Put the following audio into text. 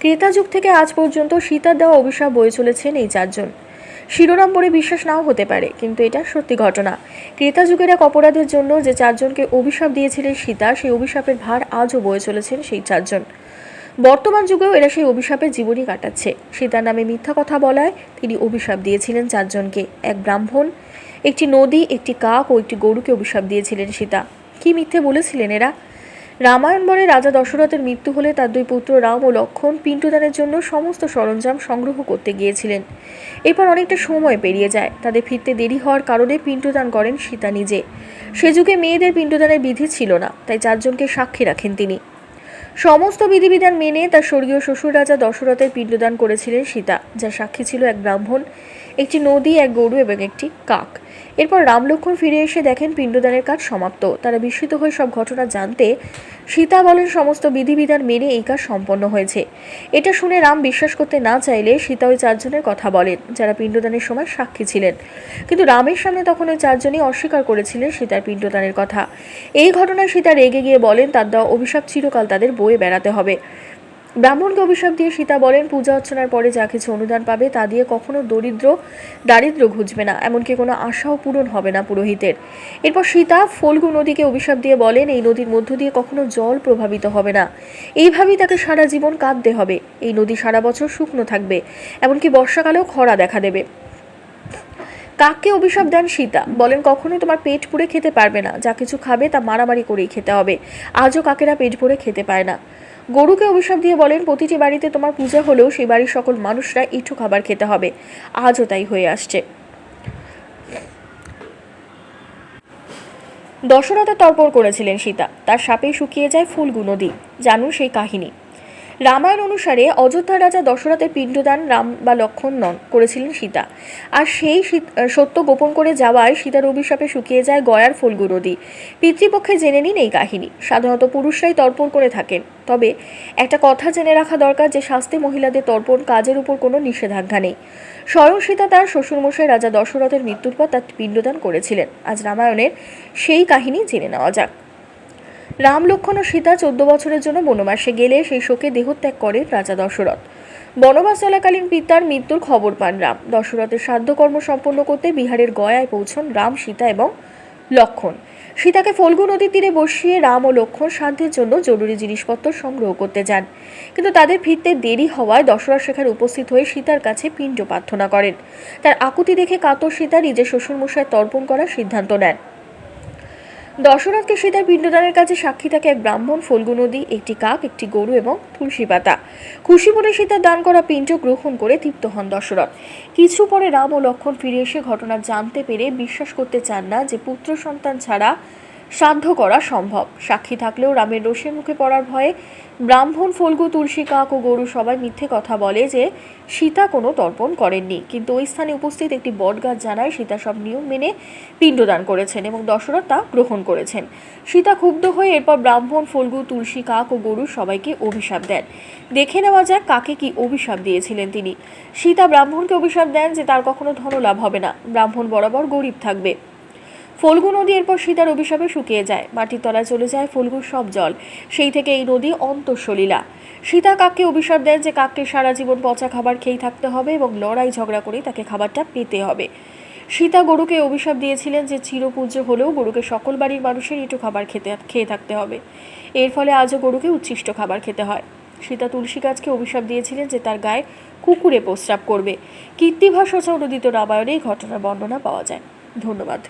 ক্রেতা যুগ থেকে আজ পর্যন্ত সীতার দেওয়া অভিশাপ বয়ে চলেছেন এই চারজন। শিরোনাম পড়ে বিশ্বাস নাও হতে পারে, কিন্তু এটা সত্যি ঘটনা। ক্রেতা যুগের এক অপরাধের জন্য যে চারজনকে অভিশাপ দিয়েছিলেন সীতা, সেই অভিশাপের ভার আজও বয়ে চলেছেন সেই চারজন। বর্তমান যুগেও এরা সেই অভিশাপের জীবনই কাটাচ্ছে। সীতার নামে মিথ্যা কথা বলায় তিনি অভিশাপ দিয়েছিলেন চারজনকে। এক ব্রাহ্মণ, একটি নদী, একটি কাক ও একটি গরুকে অভিশাপ দিয়েছিলেন সীতা। কি মিথ্যে বলেছিলেন এরা? রামায়ণ বলে রাজা দশরথের মৃত্যু হলে তার দুই পুত্র রাম ও লক্ষণ পিণ্ডদানের জন্য সমস্ত সরঞ্জাম সংগ্রহ করতে গিয়েছিলেন। এরপর অনেকটা সময় পেরিয়ে যায়। তাদের ফিরতে দেরি হওয়ার কারণে পিণ্ডদান করেন সীতা নিজে। সে যুগে মেয়েদের পিণ্ডদানের বিধি ছিল না, তাই চারজনকে সাক্ষী রাখেন তিনি। সমস্ত বিধিবিধান মেনে তার স্বর্গীয় শ্বশুর রাজা দশরথের পিণ্ডদান করেছিলেন সীতা, যার সাক্ষী ছিল এক ব্রাহ্মণ। একটি নদী, এক গরু এবং একটি কাক। এরপর রামলক্ষণ ফিরে এসে দেখেন পিণ্ডদানের কাজ সমাপ্ত। তারা বিস্মিত হয়ে সব ঘটনা জানতে সীতা বলেন, সমস্ত বিধিবিধান মেনে এই কাজ সম্পন্ন হয়েছে। এটা শুনে রাম বিশ্বাস করতে না চাইলে সীতা ওই চারজনের কথা বলেন, যারা পিণ্ডদানের সময় সাক্ষী ছিলেন। কিন্তু রামের সামনে তখন ওই চারজনই অস্বীকার করেছিলেন সীতার পিণ্ডদানের কথা। এই ঘটনায় সীতা রেগে গিয়ে বলেন, তার দেওয়া অভিশাপ চিরকাল তাদের বয়ে বেড়াতে হবে। ব্রাহ্মণকে অভিশাপ দিয়ে সীতা বলেন, পূজা অর্চনার পরে যা কিছু অনুদান পাবে তা দিয়ে কখনো দরিদ্র, দারিদ্র ঘুচবে না, এমনকি কোনো আশাও পূরণ হবে না পুরোহিতের। এরপর সীতা ফল্গু নদীকে অভিশাপ দিয়ে বলেন, এই নদীর মধ্য দিয়ে কখনো জল প্রভাবিত হবে না। এইভাবেই তাকে সারা জীবন কাঁদতে হবে। এই নদী সারা বছর শুকনো থাকবে, এমনকি বর্ষাকালেও খরা দেখা দেবে। কাককে অভিশাপ দেন সীতা। বলেন, কখনোই তোমার পেট পুড়ে খেতে পারবে না। যা কিছু খাবে তা মারামারি করেই খেতে হবে। আজও কাকেরা পেট ভরে খেতে পায় না। গরুকে অভিশাপ দিয়ে বলেন, প্রতিটি বাড়িতে তোমার পূজা হলেও সেই বাড়ির সকল মানুষরা ইটু খাবার খেতে হবে। আজও তাই হয়ে আসছে। দশরথে তর্পণ করেছিলেন সীতা। তার সাপেই শুকিয়ে যায় ফুলগু নদী জানুন সেই কাহিনী। রামায়ণ অনুসারে অযোধ্যা রাজা দশরথের পিণ্ডদান রাম বা লক্ষণ নন, করেছিলেন সীতা। আর সেই সত্য গোপন করে যাওয়ায় সীতার অভিশাপে শুকিয়ে যায় গয়ার ফল্গু নদী পিতৃপক্ষে জেনে নিন এই কাহিনী। সাধারণত পুরুষরাই তর্পণ করে থাকেন। তবে একটা কথা জেনে রাখা দরকার যে শাস্তি মহিলাদের তর্পণ কাজের উপর কোনো নিষেধাজ্ঞা নেই। স্বয়ং সীতা তার শ্বশুরমশাই রাজা দশরথের মৃত্যুর পর তার পিণ্ডদান করেছিলেন। আজ রামায়ণের সেই কাহিনী জেনে নেওয়া যাক। রাম লক্ষ্মণ ও সীতা চোদ্দ বছরের জন্য বনবাসে গেলে সেই শোকে দেহত্যাগ করেন রাজা দশরথ। বনবাস চলাকালীন পিতার মৃত্যুর খবর পান রাম। দশরথের সাধ্যকর্ম সম্পন্ন করতে বিহারের গয়ায় পৌঁছন রাম, সীতা এবং লক্ষণ। সীতাকে ফল্গু নদীর তীরে বসিয়ে রাম ও লক্ষণ সাধ্যের জন্য জরুরি জিনিসপত্র সংগ্রহ করতে যান। কিন্তু তাদের ফিরতে দেরি হওয়ায় দশরথ সেখানে উপস্থিত হয়ে সীতার কাছে পিণ্ড প্রার্থনা করেন। তার আকুতি দেখে কাতর সীতা নিজের শ্বশুরমশায় তর্পণ করার সিদ্ধান্ত নেন। দশরথকে সীতার পিণ্ডদানের কাছে সাক্ষী থাকে এক ব্রাহ্মণ, ফল্গু নদী, একটি কাক, একটি গরু এবং তুলসী পাতা। খুশি মনে সীতার দান করা পিণ্ড গ্রহণ করে তৃপ্ত হন দশরথ কিছু পরে রাম ও লক্ষণ ফিরে এসে ঘটনা জানতে পেরে বিশ্বাস করতে চান না যে পুত্র সন্তান ছাড়া সাধ্য করা সম্ভব। সাক্ষী থাকলেও রামের রোষের মুখে পড়ার ভয়ে ব্রাহ্মণ, ফল্গু, তুলসী, কাক ও গরু সবাই মিথ্যে কথা বলে যে সীতা কোনো তর্পণ করেননি। কিন্তু ওই স্থানে উপস্থিত একটি বটগাছ জানায় সীতা সব নিয়ম মেনে পিণ্ডদান করেছেন এবং দশরথ তা গ্রহণ করেছেন। সীতা ক্ষুব্ধ হয়ে এরপর ব্রাহ্মণ, ফল্গু, তুলসী, কাক ও গরু সবাইকে অভিশাপ দেন। দেখে নেওয়া যাক কাকে কি অভিশাপ দিয়েছিলেন তিনি। সীতা ব্রাহ্মণকে অভিশাপ দেন যে তার কখনো ধনলাভ হবে না। ব্রাহ্মণ বরাবর গরিব থাকবে। ফল্গু নদী এরপর সীতার অভিশাপে শুকিয়ে যায়। মাটির তলায় চলে যায় ফল্গুর সব জল। সেই থেকে এই নদী অন্তঃসলীলা। সীতা কাককে অভিশাপ দেন যে কাককে সারা জীবন পচা খাবার খেয়েই থাকতে হবে এবং লড়াই ঝগড়া করেই তাকে খাবারটা পেতে হবে। সীতা গরুকে অভিশাপ দিয়েছিলেন যে চিরপূজ্য হলেও গরুকে সকল বাড়ির মানুষের একটু খাবার খেতে, খেয়ে থাকতে হবে। এর ফলে আজও গরুকে উচ্ছিষ্ট খাবার খেতে হয়। সীতা তুলসী গাছকে অভিশাপ দিয়েছিলেন যে তার গায়ে কুকুরে প্রস্রাব করবে। কীর্তিভাষ অনুদিত রামায়ণে এই ঘটনার বর্ণনা পাওয়া যায়। ধন্যবাদ।